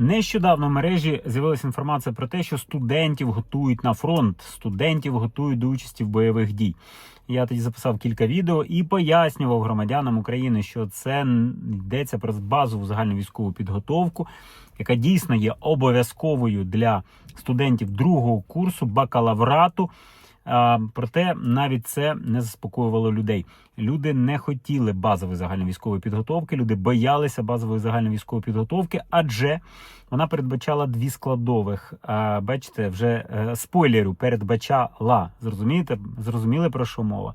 Нещодавно в мережі з'явилася інформація про те, що студентів готують на фронт, студентів готують до участі в бойових дій. Я тоді записав кілька відео і пояснював громадянам України, що це йдеться про базову загальну військову підготовку, яка дійсно є обов'язковою для студентів другого курсу бакалаврату. Проте навіть це не заспокоювало людей. Люди не хотіли базової загальновійськової підготовки. Люди боялися базової загальновійськової підготовки, адже вона передбачала дві складових. Бачите, вже е, спойлерю передбачала. Зрозумієте? Зрозуміли про що мова?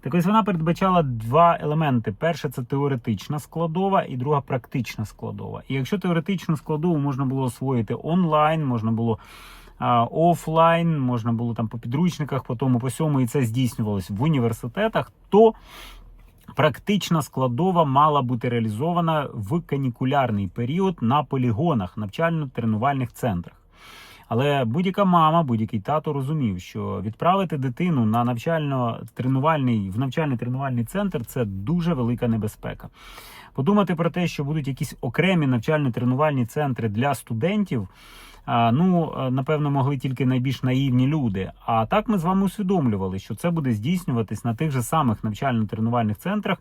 Так ось вона передбачала два елементи: перше це теоретична складова, і друга практична складова. І якщо теоретичну складову можна було освоїти онлайн, можна було офлайн, можна було там по підручниках, по тому, по сьому, і це здійснювалось в університетах, то практична складова мала бути реалізована в канікулярний період на полігонах, навчально-тренувальних центрах. Але будь-яка мама, будь-який тато розумів, що відправити дитину на навчально-тренувальний в навчально-тренувальний центр це дуже велика небезпека. Подумати про те, що будуть якісь окремі навчально-тренувальні центри для студентів. Ну, е, напевно, могли тільки найбільш наївні люди. А так ми з вами усвідомлювали, що це буде здійснюватись на тих же самих навчально-тренувальних центрах,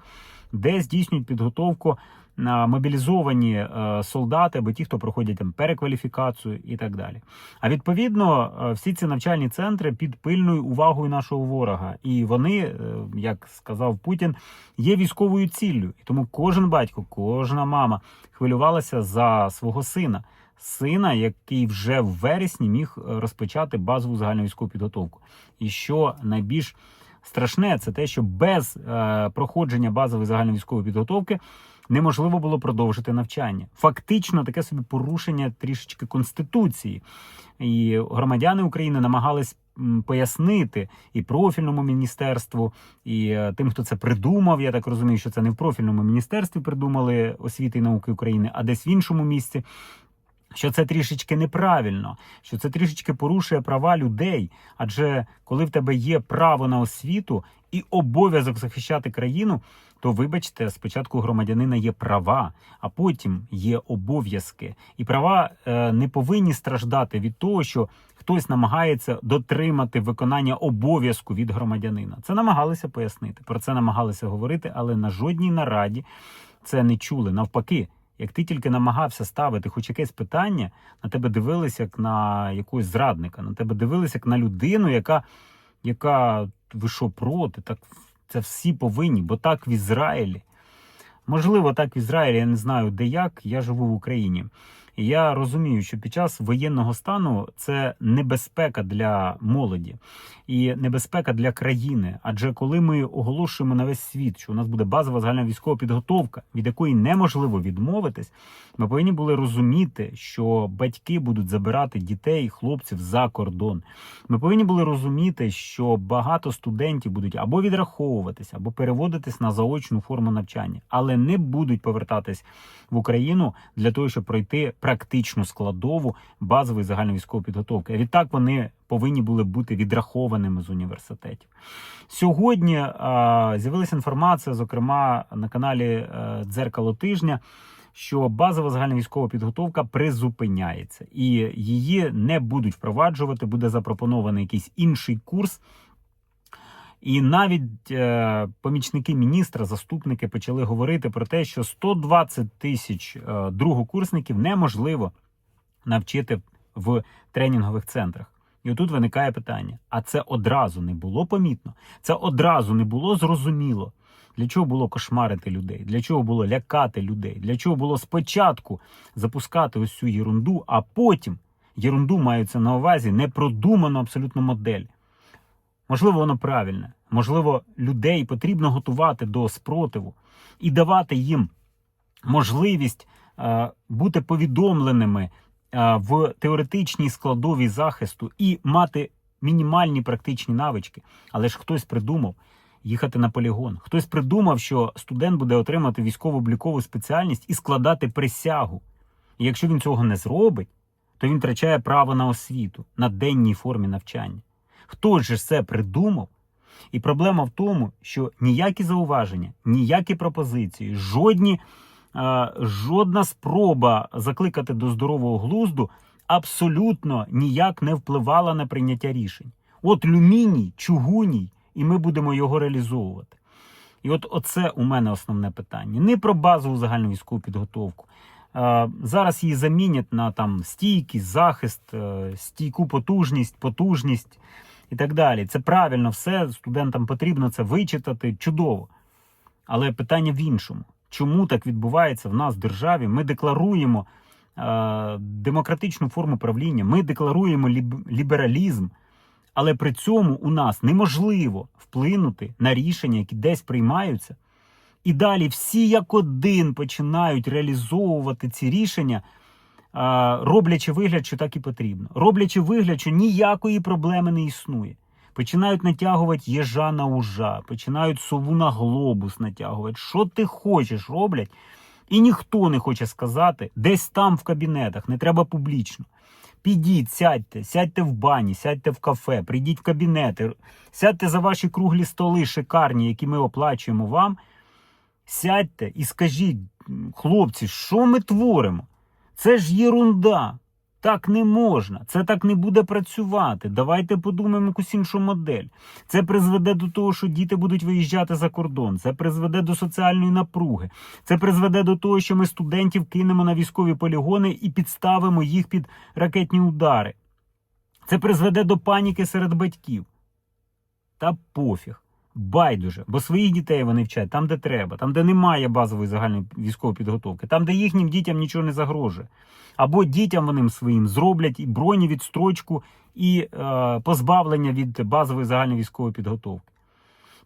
де здійснюють підготовку мобілізовані е, солдати або ті, хто проходять там перекваліфікацію і так далі. А відповідно, е, всі ці навчальні центри під пильною увагою нашого ворога, і вони, як сказав Путін, є військовою ціллю. І тому кожен батько, кожна мама хвилювалася за свого сина. Сина, який вже в вересні міг е, розпочати базову загальновійськову підготовку. І що найбільш страшне, це те, що без е, проходження базової загальновійськової підготовки неможливо було продовжити навчання. Фактично, таке собі порушення трішечки конституції, і громадяни України намагались пояснити і профільному міністерству, і е, тим, хто це придумав. Я так розумію, що це не в профільному міністерстві придумали освіти і науки України, а десь в іншому місці. Що це трішечки неправильно, що це трішечки порушує права людей. Адже коли в тебе є право на освіту і обов'язок захищати країну, то вибачте, спочатку громадянина є права, а потім є обов'язки. І права е, не повинні страждати від того, що хтось намагається дотримати виконання обов'язку від громадянина. Це намагалися пояснити. Про це намагалися говорити, але на жодній нараді це не чули. Навпаки. Як ти тільки намагався ставити хоч якесь питання, на тебе дивилися як на якогось зрадника, на тебе дивилися як на людину, яка, яка ви що проти, так це всі повинні, бо так в Ізраїлі. Можливо, так в Ізраїлі, я не знаю де як, я живу в Україні. Я розумію, що під час воєнного стану це небезпека для молоді і небезпека для країни. Адже коли ми оголошуємо на весь світ, що у нас буде базова загальна військова підготовка, від якої неможливо відмовитись, ми повинні були розуміти, що батьки будуть забирати дітей, хлопців за кордон. Ми повинні були розуміти, що багато студентів будуть або відраховуватись, або переводитись на заочну форму навчання, але не будуть повертатись в Україну для того, щоб пройти практичну складову базової загальновійськової підготовки. Відтак вони повинні були бути відрахованими з університетів. Сьогодні з'явилася інформація, зокрема на каналі а, Дзеркало тижня. Що базова загальновійськова підготовка призупиняється, і її не будуть впроваджувати. Буде запропонований якийсь інший курс. І навіть е, помічники міністра, заступники почали говорити про те, що 120 тисяч е, другокурсників неможливо навчити в тренінгових центрах. І отут виникає питання: а це одразу не було помітно? Це одразу не було зрозуміло. Для чого було кошмарити людей? Для чого було лякати людей? Для чого було спочатку запускати ось цю єрунду, а потім єрунду маються на увазі непродуману абсолютно модель. Можливо, воно правильне. Можливо, людей потрібно готувати до спротиву і давати їм можливість е, бути повідомленими е, в теоретичній складовій захисту і мати мінімальні практичні навички. Але ж хтось придумав їхати на полігон. Хтось придумав, що студент буде отримати військово-облікову спеціальність і складати присягу. І якщо він цього не зробить, то він втрачає право на освіту на денній формі навчання. Хто ж це придумав? І проблема в тому, що ніякі зауваження, ніякі пропозиції, жодні е, жодна спроба закликати до здорового глузду абсолютно ніяк не впливала на прийняття рішень. От люміній, чугуній, і ми будемо його реалізовувати. І от оце у мене основне питання. Не про базову загальну військову підготовку. Е, Зараз її замінять на там стійкість, захист, е, стійку потужність, потужність і так далі. Це правильно, все студентам потрібно це вичитати чудово. Але питання в іншому: чому так відбувається в нас в державі? Ми декларуємо е, демократичну форму правління, ми декларуємо ліб- лібералізм, але при цьому у нас неможливо вплинути на рішення, які десь приймаються. І далі всі як один починають реалізовувати ці рішення, роблячи вигляд, що так і потрібно. Роблячи вигляд, що ніякої проблеми не існує. Починають натягувати єжа на ужа, починають сову на глобус натягувати. Що ти хочеш, роблять. І ніхто не хоче сказати, десь там в кабінетах, не треба публічно. Підіть, сядьте, сядьте в бані, сядьте в кафе, прийдіть в кабінети, сядьте за ваші круглі столи шикарні, які ми оплачуємо вам. Сядьте і скажіть, хлопці, що ми творимо? Це ж єрунда. Так не можна, це так не буде працювати. Давайте подумаємо якусь іншу модель. Це призведе до того, що діти будуть виїжджати за кордон. Це призведе до соціальної напруги. Це призведе до того, що ми студентів кинемо на військові полігони і підставимо їх під ракетні удари. Це призведе до паніки серед батьків. Та пофіг. Байдуже, бо своїх дітей вони вчать там, де треба, там, де немає базової загальної військової підготовки, там, де їхнім дітям нічого не загрожує. Або дітям вони своїм зроблять і броні відстрочку, і е, позбавлення від базової загальної військової підготовки.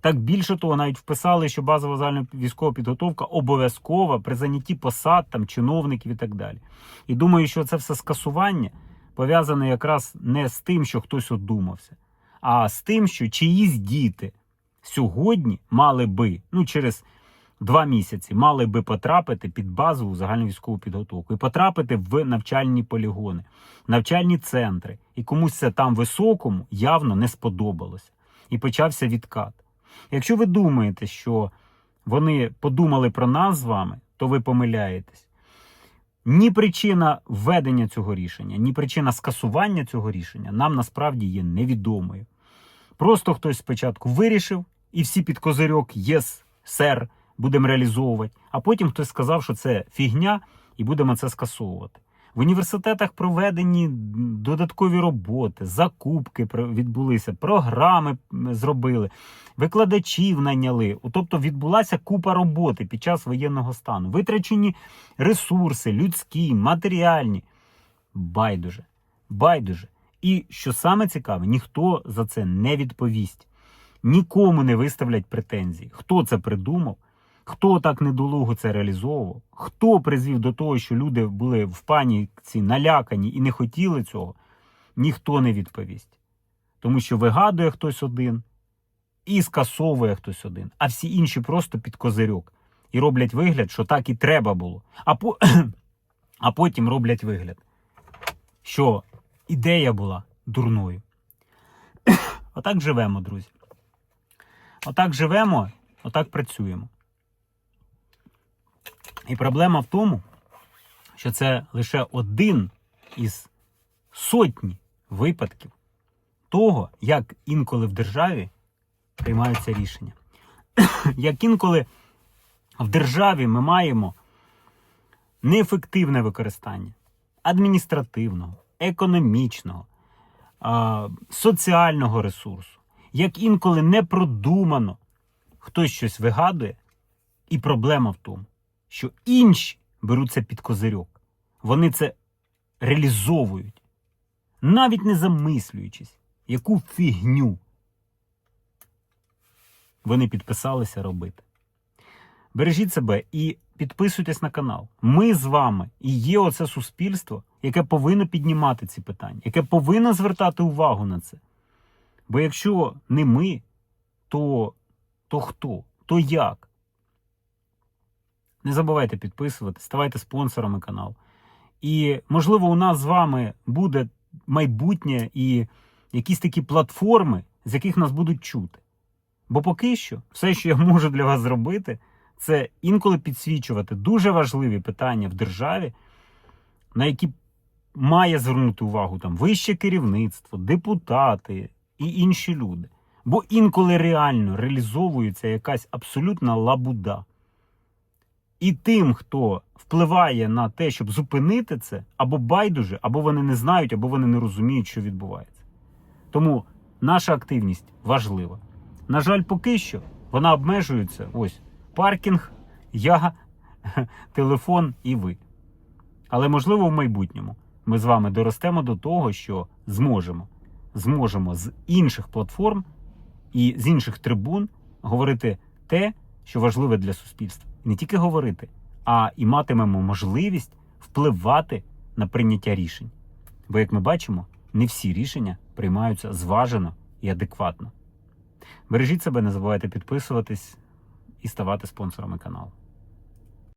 Так більше того, навіть вписали, що базова загальна військова підготовка обов'язкова при занятті посад, там, чиновників і так далі. І думаю, що це все скасування пов'язане якраз не з тим, що хтось одумався, а з тим, що чиїсь діти сьогодні мали би, ну через два місяці, мали би потрапити під базову загальну військову підготовку і потрапити в навчальні полігони, навчальні центри. І комусь це там високому явно не сподобалося. І почався відкат. Якщо ви думаєте, що вони подумали про нас з вами, то ви помиляєтесь. Ні причина введення цього рішення, ні причина скасування цього рішення нам насправді є невідомою. Просто хтось спочатку вирішив, і всі під козирьок єс, сер, будемо реалізовувати. А потім хтось сказав, що це фігня, і будемо це скасовувати. В університетах проведені додаткові роботи, закупки відбулися, програми зробили, викладачів найняли. Тобто відбулася купа роботи під час воєнного стану. Витрачені ресурси, людські, матеріальні. Байдуже. Байдуже. І що саме цікаве, ніхто за це не відповість. Нікому не виставлять претензій. Хто це придумав, хто так недолуго це реалізовував, хто призвів до того, що люди були в паніці, налякані і не хотіли цього, ніхто не відповість. Тому що вигадує хтось один і скасовує хтось один, а всі інші просто під козирьок. І роблять вигляд, що так і треба було. А, по... а потім роблять вигляд, що ідея була дурною. Отак живемо, друзі. Отак живемо, отак працюємо. І проблема в тому, що це лише один із сотні випадків того, як інколи в державі приймаються рішення. Як інколи в державі ми маємо неефективне використання адміністративного, економічного, соціального ресурсу, як інколи не продумано хтось щось вигадує, і проблема в тому, що інші беруть це під козирьок. Вони це реалізовують, навіть не замислюючись, яку фігню вони підписалися робити. Бережіть себе і підписуйтесь на канал. Ми з вами і є оце суспільство, яке повинно піднімати ці питання, яке повинно звертати увагу на це. Бо якщо не ми, то, то хто? То як? Не забувайте підписувати, ставайте спонсорами каналу. І, можливо, у нас з вами буде майбутнє і якісь такі платформи, з яких нас будуть чути. Бо поки що, все, що я можу для вас зробити, це інколи підсвічувати дуже важливі питання в державі, на які має звернути увагу там вище керівництво, депутати і інші люди. Бо інколи реально реалізовується якась абсолютна лабуда. І тим, хто впливає на те, щоб зупинити це, або байдуже, або вони не знають, або вони не розуміють, що відбувається. Тому наша активність важлива. На жаль, поки що вона обмежується. Ось паркінг, я, телефон і ви. Але можливо в майбутньому ми з вами доростемо до того, що зможемо, зможемо з інших платформ і з інших трибун говорити те, що важливе для суспільства. Не тільки говорити, а і матимемо можливість впливати на прийняття рішень. Бо, як ми бачимо, не всі рішення приймаються зважено і адекватно. Бережіть себе, не забувайте підписуватись і ставати спонсорами каналу.